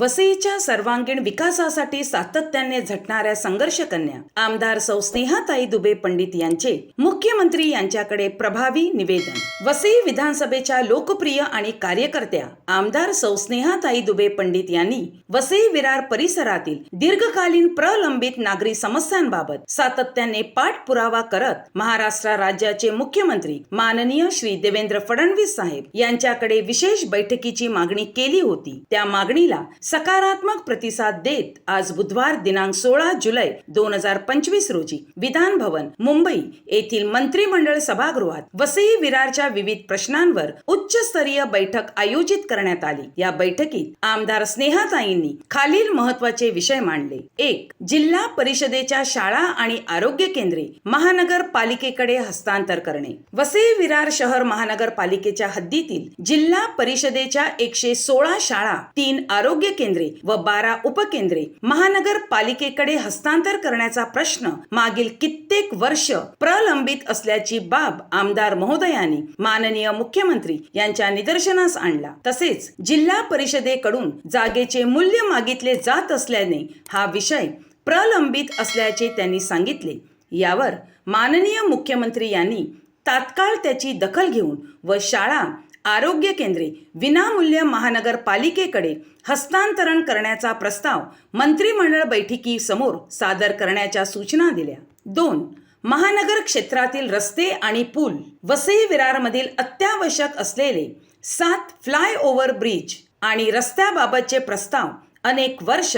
वसईच्या सर्वांगीण विकासासाठी सातत्याने झटणाऱ्या संघर्षकन्या आमदार सौ स्नेहाताई दुबे पंडित यांचे मुख्यमंत्री यांच्याकडे प्रभावी निवेदन. वसई विधानसभेच्या लोकप्रिय आणि कार्यकर्त्या आमदार सौ स्नेहाताई दुबे पंडित यांनी वसई विरार परिसरातील दीर्घकालीन प्रलंबित नागरी समस्यांबाबत सातत्याने पाठपुरावा करत महाराष्ट्र राज्याचे मुख्यमंत्री माननीय श्री देवेंद्र फडणवीस साहेब यांच्याकडे विशेष बैठकीची मागणी केली होती. त्या मागणीला सकारात्मक प्रतिसाद देत आज बुधवार दिनांक सोळा जुलै दोन हजार पंचवीस रोजी विधान भवन मुंबई येथील मंत्रिमंडळ सभागृहात वसई विरारच्या विविध प्रश्नांवर उच्चस्तरीय बैठक आयोजित करण्यात आली. या बैठकीत आमदार स्नेहाताईंनी खालील महत्त्वाचे विषय मांडले. एक जिल्हा परिषदेच्या शाळा आणि आरोग्य केंद्रे महानगरपालिकेकडे हस्तांतर करणे. वसई विरार शहर महानगरपालिकेच्या हद्दीतील जिल्हा परिषदेच्या एकशे सोळा शाळा तीन आरोग्य केंद्रे व बारा उपकेंद्रे महानगरपालिकेकडे हस्तांतर करण्याचा प्रश्न मागील कित्येक वर्ष प्रलंबित असल्याची बाब आमदार महोदयांनी माननीय मुख्यमंत्री यांच्या निदर्शनास आणला. तसेच जिल्हा परिषदेकडून जागेचे मूल्य मागितले जात असल्याने हा विषय प्रलंबित असल्याचे त्यांनी सांगितले. यावर माननीय मुख्यमंत्री यांनी तात्काळ त्याची दखल घेऊन व शाळा आरोग्य केंद्रे विनामूल्य महानगरपालिकेकडे हस्तांतरण करण्याचा प्रस्ताव मंत्रिमंडळ बैठकीसमोर सादर करण्याच्या सूचना दिल्या. दोन महानगर क्षेत्रातील रस्ते आणि पूल वसई विरारमधील अत्यावश्यक असलेले सात फ्लायओव्हर ब्रिज आणि रस्त्याबाबतचे प्रस्ताव अनेक वर्ष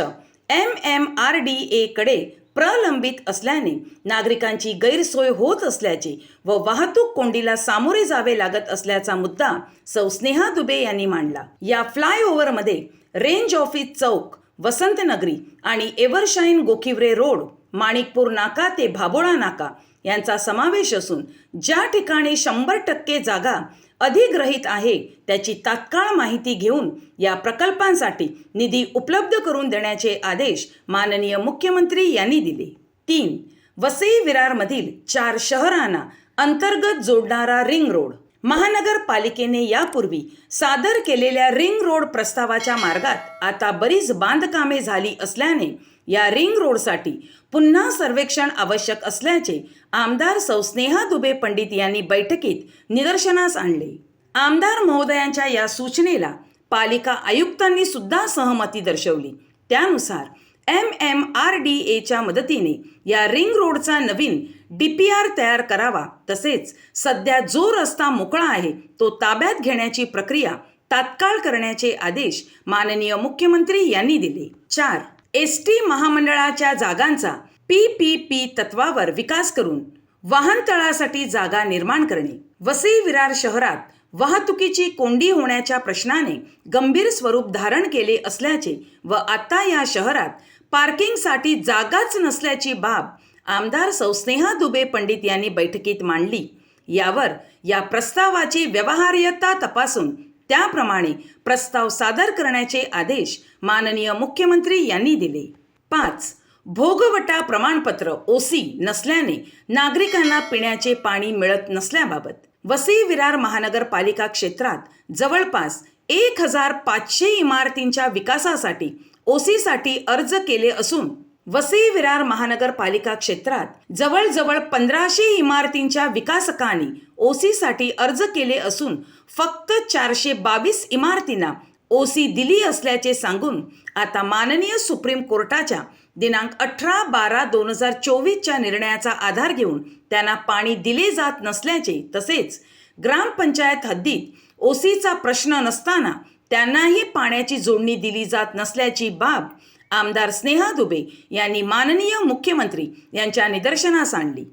एम एम आर डी एकडे प्रलंबित असल्याने नागरिकांची गैरसोय होत असल्याचे व वाहतूक कोंडीला सामोरे जावे लागत असल्याचा मुद्दा सौ स्नेहा दुबे यांनी मांडला. या फ्लायओव्हरमध्ये रेंज ऑफिस चौक वसंतनगरी आणि एव्हरशाईन गोखिवरे रोड माणिकपूर नाका ते भाबोळा नाका यांचा समावेश असून ज्या ठिकाणी शंभर टक्के जागा अधिग्रहित आहे. त्याची तात्काळ माहिती घेऊन या प्रकल्पांसाठी निधी उपलब्ध करून देण्याचे आदेश माननीय मुख्यमंत्री यांनी दिले. तीन वसई विरारमधील चार शहरांना अंतर्गत जोडणारा रिंग रोड. महानगरपालिकेने यापूर्वी सादर केलेल्या रिंग रोड प्रस्तावाच्या मार्गात आता बरीच बांधकामे झाली असल्याने या रिंग रोडसाठी पुन्हा सर्वेक्षण आवश्यक असल्याचे आमदार सौ स्नेहा दुबे पंडित यांनी बैठकीत निदर्शनास आणले. आमदार महोदयांच्या या सूचनेला पालिका आयुक्तांनी सुद्धा सहमती दर्शवली. त्यानुसार एम एम आर डी एच्या मदतीने या रिंग रोडचा नवीन डी पी आर तयार करावा तसेच सध्या जो रस्ता मोकळा आहे तो ताब्यात घेण्याची प्रक्रिया तात्काळ करण्याचे आदेश माननीय मुख्यमंत्री यांनी दिले. चार एस टी महामंडळाच्या जागांचा पी पी पी तत्वावर विकास करून वाहनतळासाठी जागा निर्माण करणे वसई विरार शहरात वाहतुकीची कोंडी होण्याच्या प्रश्नाने गंभीर स्वरूप धारण केले असल्याचे व आता या शहरात पार्किंगसाठी जागाच नसल्याची बाब आमदार सौस्नेहा दुबे पंडित यांनी बैठकीत मांडली. यावर या प्रस्तावाची व्यवहार्यता तपासून त्याप्रमाणे प्रस्ताव सादर करण्याचे आदेश माननीय मुख्यमंत्री यांनी दिले. पाच भोगवटा प्रमाणपत्र ओसी नसल्याने नागरिकांना पिण्याचे पाणी मिळत नसल्याबाबत वसई विरार महानगरपालिका क्षेत्रात जवळपास एक हजार पाचशे इमारतींच्या विकासासाठी ओसीसाठी अर्ज केले असून वसई विरार महानगरपालिका क्षेत्रात जवळजवळ पंधराशे इमारतींच्या विकासकांनी ओसीसाठी अर्ज केले असून फक्त चारशे बावीस इमारतींना ओसी दिली असल्याचे सांगून आता माननीय सुप्रीम कोर्टाच्या दिनांक अठरा बारा दोन हजार चोवीसच्या निर्णयाचा आधार घेऊन त्यांना पाणी दिले जात नसल्याचे तसेच ग्रामपंचायत हद्दीत ओसीचा प्रश्न नसताना त्यांनाही पाण्याची जोडणी दिली जात नसल्याची बाब आमदार स्नेहा दुबे यांनी माननीय मुख्यमंत्री यांच्या निदर्शनास आणली.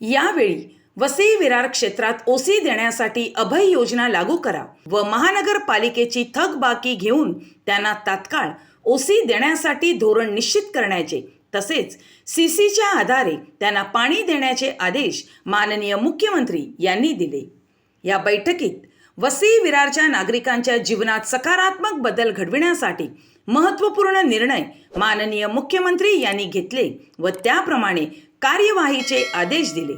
यावेळी वसई विरार क्षेत्रात ओसी देण्यासाठी अभय योजना लागू करा व महानगरपालिकेची थकबाकी घेऊन त्यांना तात्काळ ओसी देण्यासाठी धोरण निश्चित करण्याचे तसेच सीसीच्या आधारे त्यांना पाणी देण्याचे आदेश माननीय मुख्यमंत्री यांनी दिले. या बैठकीत वसई विरारच्या नागरिकांच्या जीवनात सकारात्मक बदल घडविण्यासाठी महत्त्वपूर्ण निर्णय माननीय मुख्यमंत्री यांनी घेतले व त्याप्रमाणे कार्यवाहीचे आदेश दिले.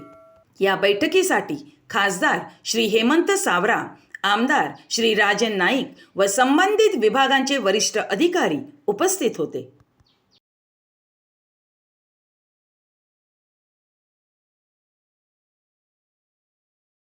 या बैठकीसाठी खासदार श्री हेमंत सावरा आमदार श्री राजन नाईक व संबंधित विभागांचे वरिष्ठ अधिकारी उपस्थित होते.